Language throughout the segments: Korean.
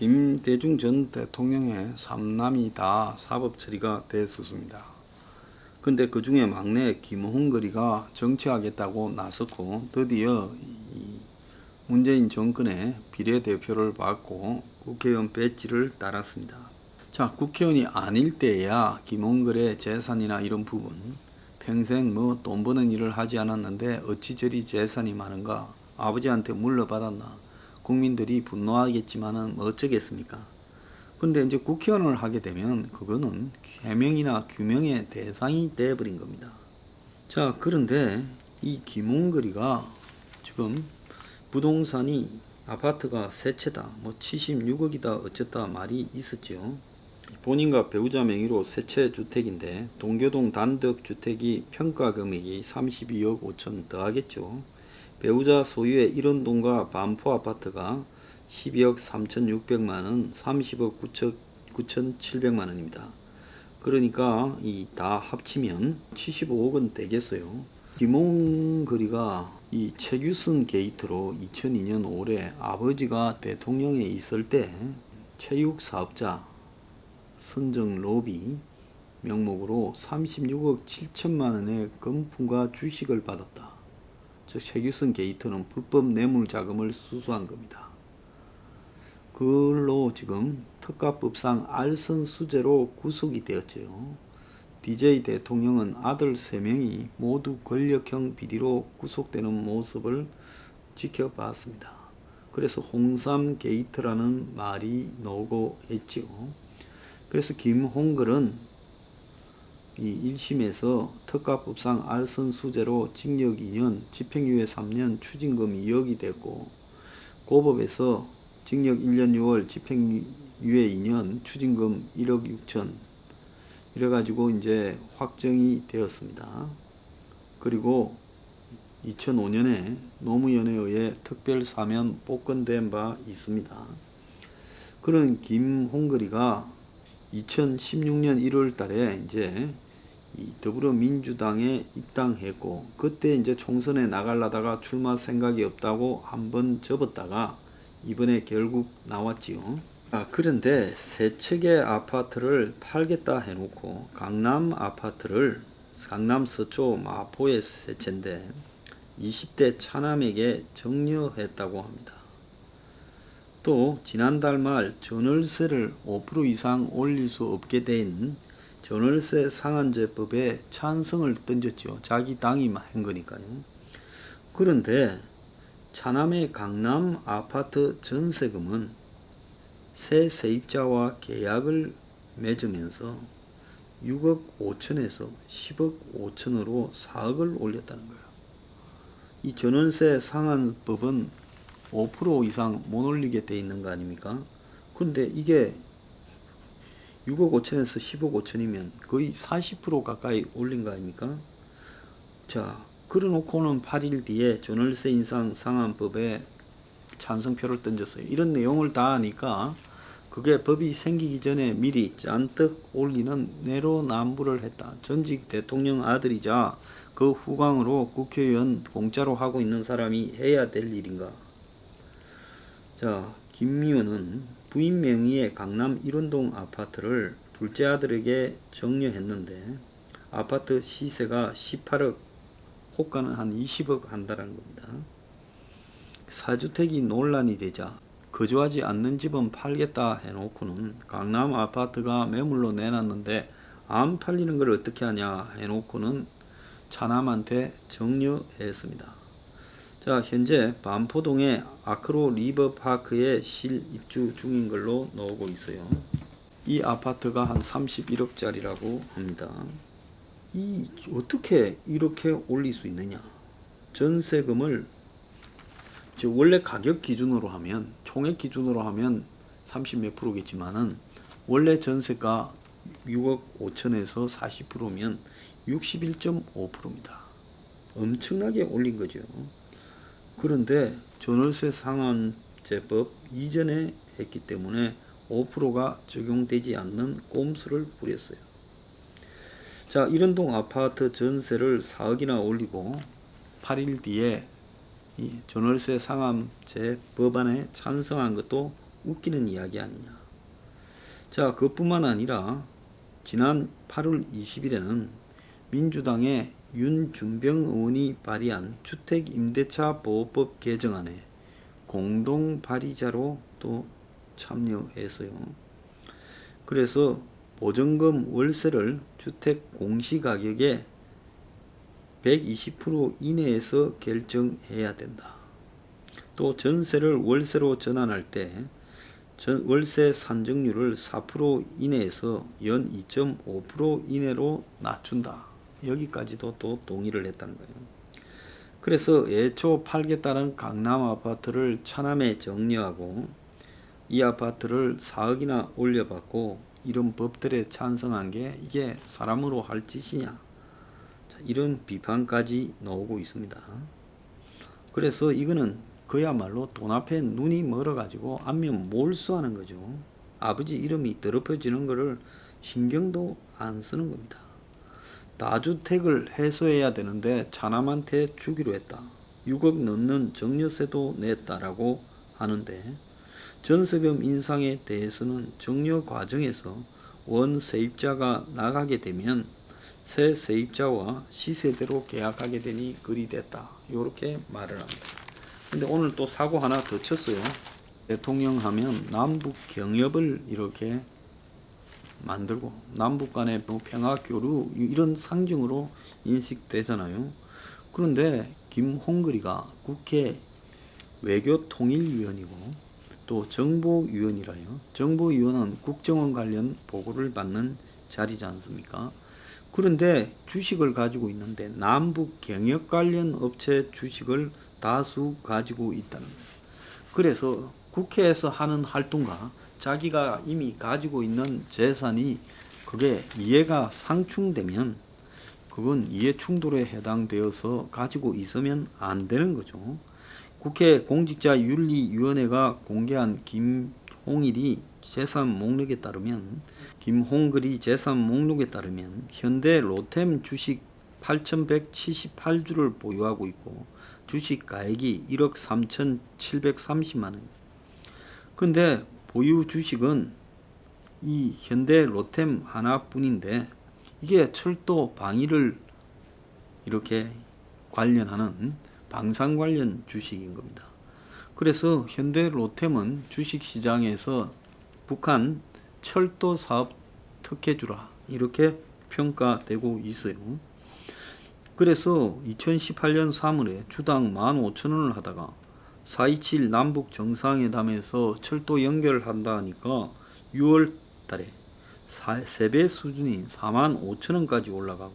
김대중 전 대통령의 삼남이 다 사법 처리가 됐었습니다. 근데 그 중에 막내 김홍거리가 정치하겠다고 나섰고 드디어 이 문재인 정권의 비례대표를 받고 국회의원 배지를 달았습니다. 자, 국회의원이 아닐 때야 김홍걸의 재산이나 이런 부분 평생 뭐 돈 버는 일을 하지 않았는데 어찌 저리 재산이 많은가 아버지한테 물려받았나 국민들이 분노하겠지만은 뭐 어쩌겠습니까? 근데 이제 국회의원을 하게 되면 그거는 해명이나 규명의 대상이 돼버린 겁니다. 자, 그런데 이 김홍거리가 지금 부동산이 아파트가 세 채다, 뭐 76억이다 어쨌다 말이 있었죠. 본인과 배우자 명의로 세채 주택인데 동교동 단독 주택이 평가 금액이 32억 5천 더하겠죠. 배우자 소유의 일원동과 반포 아파트가 12억 3,600만 원, 30억 9천 9,700만 원입니다. 그러니까 이 다 합치면 75억 원 되겠어요. 김홍거리가 이 최규선 게이트로 2002년 5월에 아버지가 대통령에 있을 때 체육 사업자 선정 로비 명목으로 36억 7천만 원의 금품과 주식을 받았다. 즉 최규선 게이트는 불법 뇌물 자금을 수수한 겁니다. 그걸로 지금 특가법상 알선 수재로 구속이 되었죠. DJ 대통령은 아들 3명이 모두 권력형 비리로 구속되는 모습을 지켜봤습니다. 그래서 홍삼 게이트라는 말이 나오고 했지요. 그래서 김홍걸은 이 1심에서 특가법상 알선 수재로 징역 2년, 집행유예 3년, 추징금 2억이 됐고 고법에서 징역 1년 6월, 집행유예 2년, 추징금 1억 6천 이래가지고 이제 확정이 되었습니다. 그리고 2005년에 노무현에 의해 특별 사면 복권된 바 있습니다. 그런 김홍거리가 2016년 1월 달에 이제 이 더불어민주당에 입당했고 그때 이제 총선에 나가려다가 출마 생각이 없다고 한 번 접었다가 이번에 결국 나왔지요. 아, 그런데 세 척의 아파트를 팔겠다 해놓고 강남 아파트를 강남 서초 마포의 세 채인데 20대 차남에게 정려했다고 합니다. 또 지난달 말 전월세를 5% 이상 올릴 수 없게 된 전월세 상한제법에 찬성을 던졌죠. 자기 당이 한 거니까요. 그런데 차남의 강남 아파트 전세금은 새 세입자와 계약을 맺으면서 6억 5천에서 10억 5천으로 4억을 올렸다는 거예요. 이 전월세 상한법은 5% 이상 못 올리게 돼 있는 거 아닙니까? 근데 이게 6억 5천에서 10억 5천이면 거의 40% 가까이 올린 거 아닙니까? 자, 그래놓고는 8일 뒤에 전월세 인상 상한법에 찬성표를 던졌어요. 이런 내용을 다 하니까 그게 법이 생기기 전에 미리 잔뜩 올리는 내로남불을 했다. 전직 대통령 아들이자 그 후광으로 국회의원 공짜로 하고 있는 사람이 해야 될 일인가? 자, 김미원은 부인 명의의 강남 일원동 아파트를 둘째 아들에게 정려했는데 아파트 시세가 18억, 호가는 한 20억 한다는 겁니다. 사주택이 논란이 되자 거주하지 않는 집은 팔겠다 해놓고는 강남 아파트가 매물로 내놨는데 안 팔리는 걸 어떻게 하냐 해놓고는 차남한테 정려했습니다. 자, 현재 반포동의 아크로 리버파크에 실입주 중인 걸로 나오고 있어요. 이 아파트가 한 31억짜리라고 합니다. 이 어떻게 이렇게 올릴 수 있느냐? 전세금을 즉 원래 가격 기준으로 하면 총액 기준으로 하면 30 몇 프로겠지만은 원래 전세가 6억 5천에서 40%면 61.5%입니다. 엄청나게 올린 거죠. 그런데 전월세 상한제법 이전에 했기 때문에 5%가 적용되지 않는 꼼수를 부렸어요. 자, 이런동 아파트 전세를 4억이나 올리고 8일 뒤에 이 전월세 상한제 법안에 찬성한 것도 웃기는 이야기 아니냐. 자, 그뿐만 아니라 지난 8월 20일에는 민주당의 윤준병 의원이 발의한 주택임대차 보호법 개정안에 공동 발의자로 또 참여해서요. 그래서 보증금 월세를 주택 공시가격의 120% 이내에서 결정해야 된다. 또 전세를 월세로 전환할 때전 월세 산정률을 4% 이내에서 연 2.5% 이내로 낮춘다. 여기까지도 또 동의를 했다는 거예요. 그래서 애초 팔겠다는 강남 아파트를 차남에 정리하고 이 아파트를 4억이나 올려받고 이런 법들에 찬성한 게 이게 사람으로 할 짓이냐. 자, 이런 비판까지 나오고 있습니다. 그래서 이거는 그야말로 돈 앞에 눈이 멀어가지고 안면 몰수하는 거죠. 아버지 이름이 더럽혀지는 거를 신경도 안 쓰는 겁니다. 다주택을 해소해야 되는데 차남한테 주기로 했다. 6억 넘는 정려세도 냈다라고 하는데 전세금 인상에 대해서는 정려 과정에서 원 세입자가 나가게 되면 새 세입자와 시세대로 계약하게 되니 그리 됐다. 이렇게 말을 합니다. 근데 오늘 또 사고 하나 더 쳤어요. 대통령 하면 남북 경협을 이렇게 만들고 남북 간의 뭐 평화 교류 이런 상징으로 인식되잖아요. 그런데 김홍글이가 국회 외교통일위원이고 또 정보위원이라요. 정보위원은 국정원 관련 보고를 받는 자리지 않습니까? 그런데 주식을 가지고 있는데 남북 경협 관련 업체 주식을 다수 가지고 있다는 거예요. 그래서 국회에서 하는 활동과 자기가 이미 가지고 있는 재산이 그게 이해가 상충되면 그건 이해 충돌에 해당되어서 가지고 있으면 안 되는 거죠. 국회 공직자윤리위원회가 공개한 김홍일이 재산 목록에 따르면 김홍글이 재산 목록에 따르면 현대 로템 주식 8,178주를 보유하고 있고 주식 가액이 1억 3,730만 원. 근데 보유 주식은 이 현대 로템 하나뿐인데 이게 철도 방위를 이렇게 관련하는 방산 관련 주식인 겁니다. 그래서 현대 로템은 주식 시장에서 북한 철도 사업 특혜주라 이렇게 평가되고 있어요. 그래서 2018년 3월에 주당 15,000원을 하다가 4.27 남북 정상회담에서 철도 연결한다 하니까 6월 달에 3배 수준인 45,000원까지 올라가고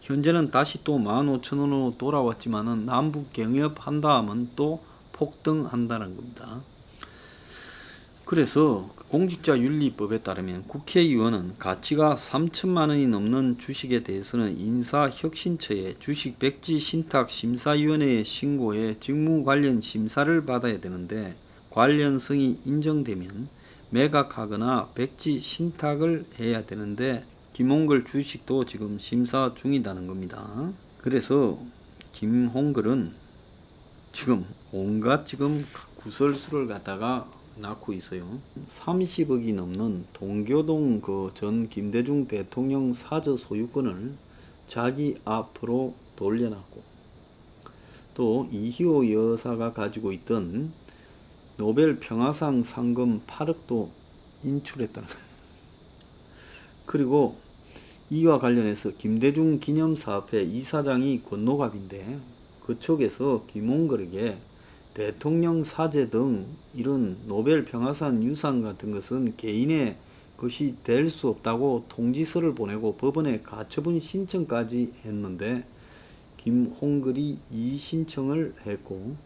현재는 다시 또 15,000원으로 돌아왔지만은 남북 경협한다 하면 또 폭등한다는 겁니다. 그래서 공직자윤리법에 따르면 국회의원은 가치가 3천만 원이 넘는 주식에 대해서는 인사혁신처에 주식 백지 신탁 심사위원회에 신고해 직무 관련 심사를 받아야 되는데 관련성이 인정되면 매각하거나 백지 신탁을 해야 되는데 김홍글 주식도 지금 심사 중이다는 겁니다. 그래서 김홍글은 지금 온갖 지금 구설수를 갖다가 낳고 있어요. 30억이 넘는 동교동 그 전 김대중 대통령 사저 소유권을 자기 앞으로 돌려놨고 또 이희호 여사가 가지고 있던 노벨 평화상 상금 8억도 인출했다는. 그리고 이와 관련해서 김대중 기념사업회 이사장이 권노갑인데 그쪽에서 김홍걸에게 대통령 사제 등 이런 노벨 평화상 유산 같은 것은 개인의 것이 될 수 없다고 통지서를 보내고 법원에 가처분 신청까지 했는데 김홍글이 이 신청을 했고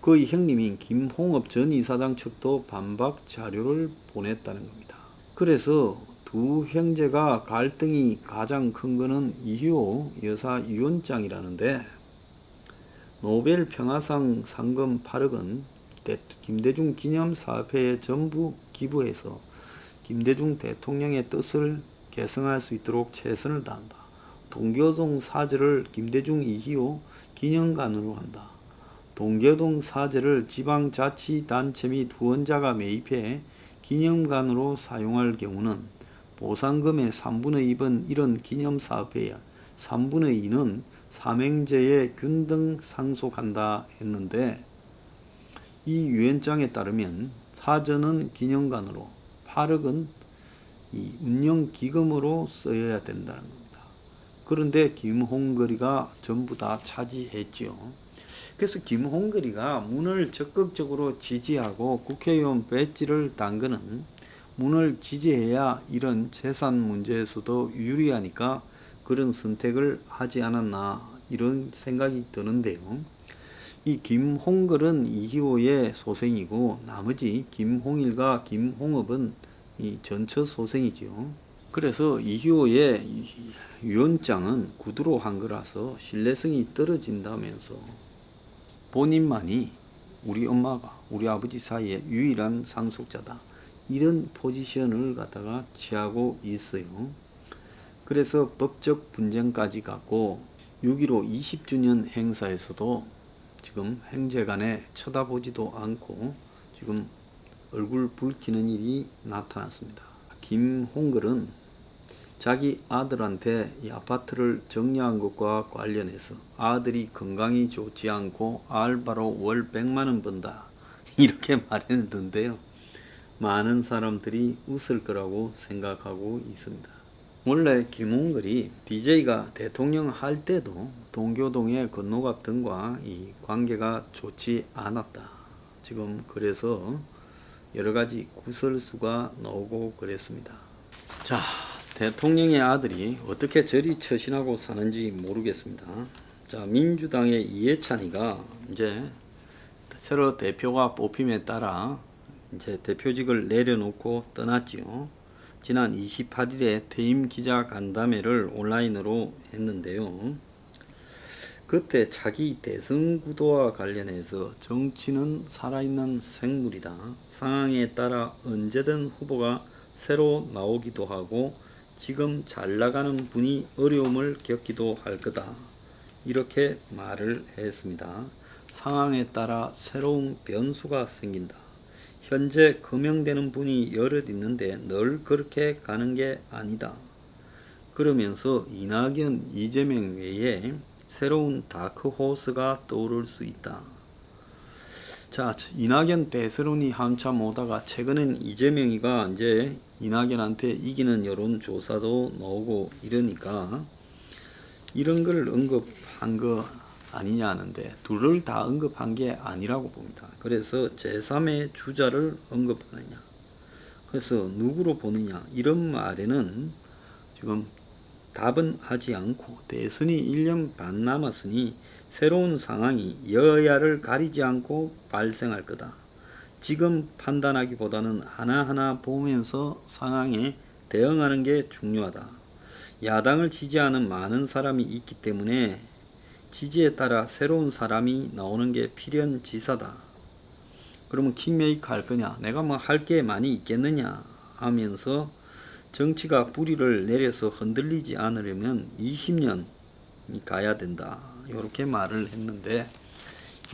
그의 형님인 김홍업 전 이사장 측도 반박 자료를 보냈다는 겁니다. 그래서 두 형제가 갈등이 가장 큰 거는 이효 여사 위원장이라는데 노벨 평화상 상금 8억은 김대중 기념사업회에 전부 기부해서 김대중 대통령의 뜻을 계승할 수 있도록 최선을 다한다. 동교동 사절을 김대중 이희호 기념관으로 한다. 동교동 사저를 지방자치단체 및 후원자가 매입해 기념관으로 사용할 경우는 보상금의 3분의 2은 이런 기념사업회야 3분의 2는 삼행제에 균등 상속한다 했는데 이 유엔장에 따르면 사전은 기념관으로 8억은 이 운영기금으로 쓰여야 된다는 겁니다. 그런데 김홍거리가 전부 다 차지했지요. 그래서 김홍거리가 문을 적극적으로 지지하고 국회의원 배지를 단 거는 문을 지지해야 이런 재산 문제에서도 유리하니까 그런 선택을 하지 않았나 이런 생각이 드는데요. 이 김홍걸은 이희호의 소생이고 나머지 김홍일과 김홍업은 이 전처 소생이지요. 그래서 이희호의 유언장은 구두로 한 거라서 신뢰성이 떨어진다면서 본인만이 우리 엄마가 우리 아버지 사이에 유일한 상속자다. 이런 포지션을 갖다가 취하고 있어요. 그래서 법적 분쟁까지 갖고 6.15 20주년 행사에서도 지금 행제간에 쳐다보지도 않고 지금 얼굴 붉히는 일이 나타났습니다. 김홍걸은 자기 아들한테 이 아파트를 정리한 것과 관련해서 아들이 건강이 좋지 않고 알바로 월 100만 원 번다. 이렇게 말했는데요. 많은 사람들이 웃을 거라고 생각하고 있습니다. 원래 김홍걸이 DJ가 대통령 할 때도 동교동의 건노갑 등과 이 관계가 좋지 않았다. 지금 그래서 여러 가지 구설수가 나오고 그랬습니다. 자, 대통령의 아들이 어떻게 저리 처신하고 사는지 모르겠습니다. 자, 민주당의 이해찬이가 이제 새로 대표가 뽑힘에 따라 이제 대표직을 내려놓고 떠났지요. 지난 28일에 퇴임 기자 간담회를 온라인으로 했는데요. 그때 자기 대선 구도와 관련해서 정치는 살아있는 생물이다. 상황에 따라 언제든 후보가 새로 나오기도 하고 지금 잘 나가는 분이 어려움을 겪기도 할 거다. 이렇게 말을 했습니다. 상황에 따라 새로운 변수가 생긴다. 현재 거명되는 분이 여럿 있는데 늘 그렇게 가는 게 아니다. 그러면서 이낙연, 이재명 외에 새로운 다크호스가 떠오를 수 있다. 자, 이낙연 대세론이 한참 오다가 최근엔 이재명이가 이제 이낙연한테 이기는 여론조사도 나오고 이러니까 이런 걸 언급한 거 아니냐 하는데 둘을 다 언급한 게 아니라고 봅니다. 그래서 제3의 주자를 언급하느냐. 그래서 누구로 보느냐. 이런 말에는 지금 답은 하지 않고 대선이 1년 반 남았으니 새로운 상황이 여야를 가리지 않고 발생할 거다. 지금 판단하기보다는 하나하나 보면서 상황에 대응하는 게 중요하다. 야당을 지지하는 많은 사람이 있기 때문에 지지에 따라 새로운 사람이 나오는 게 필연지사다. 그러면 킹메이커 할 거냐? 내가 뭐 할 게 많이 있겠느냐? 하면서 정치가 뿌리를 내려서 흔들리지 않으려면 20년이 가야 된다. 이렇게 말을 했는데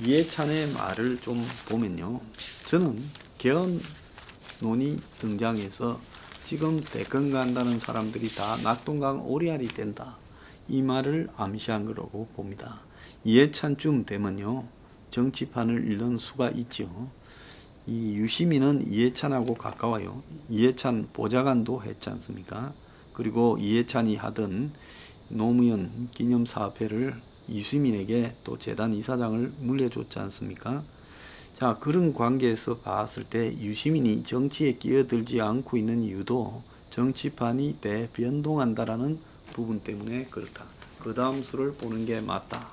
이해찬의 말을 좀 보면요. 저는 개헌론이 등장해서 지금 대권 간다는 사람들이 다 낙동강 오리알이 된다. 이 말을 암시한 거라고 봅니다. 이해찬쯤 되면요. 정치판을 잃는 수가 있죠. 이 유시민은 이해찬하고 가까워요. 이해찬 보좌관도 했지 않습니까? 그리고 이해찬이 하던 노무현 기념사업회를 유시민에게 또 재단 이사장을 물려줬지 않습니까? 자, 그런 관계에서 봤을 때 유시민이 정치에 끼어들지 않고 있는 이유도 정치판이 대변동한다라는 부분 때문에 그렇다. 그 다음 수를 보는 게 맞다.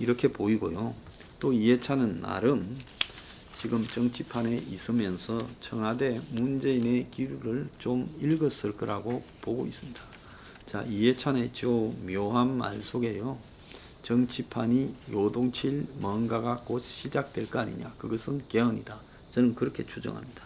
이렇게 보이고요. 또 이해찬은 나름 지금 정치판에 있으면서 청와대 문재인의 기류를 좀 읽었을 거라고 보고 있습니다. 자, 이해찬의 저 묘한 말 속에요. 정치판이 요동칠 뭔가가 곧 시작될 거 아니냐. 그것은 개헌이다. 저는 그렇게 추정합니다.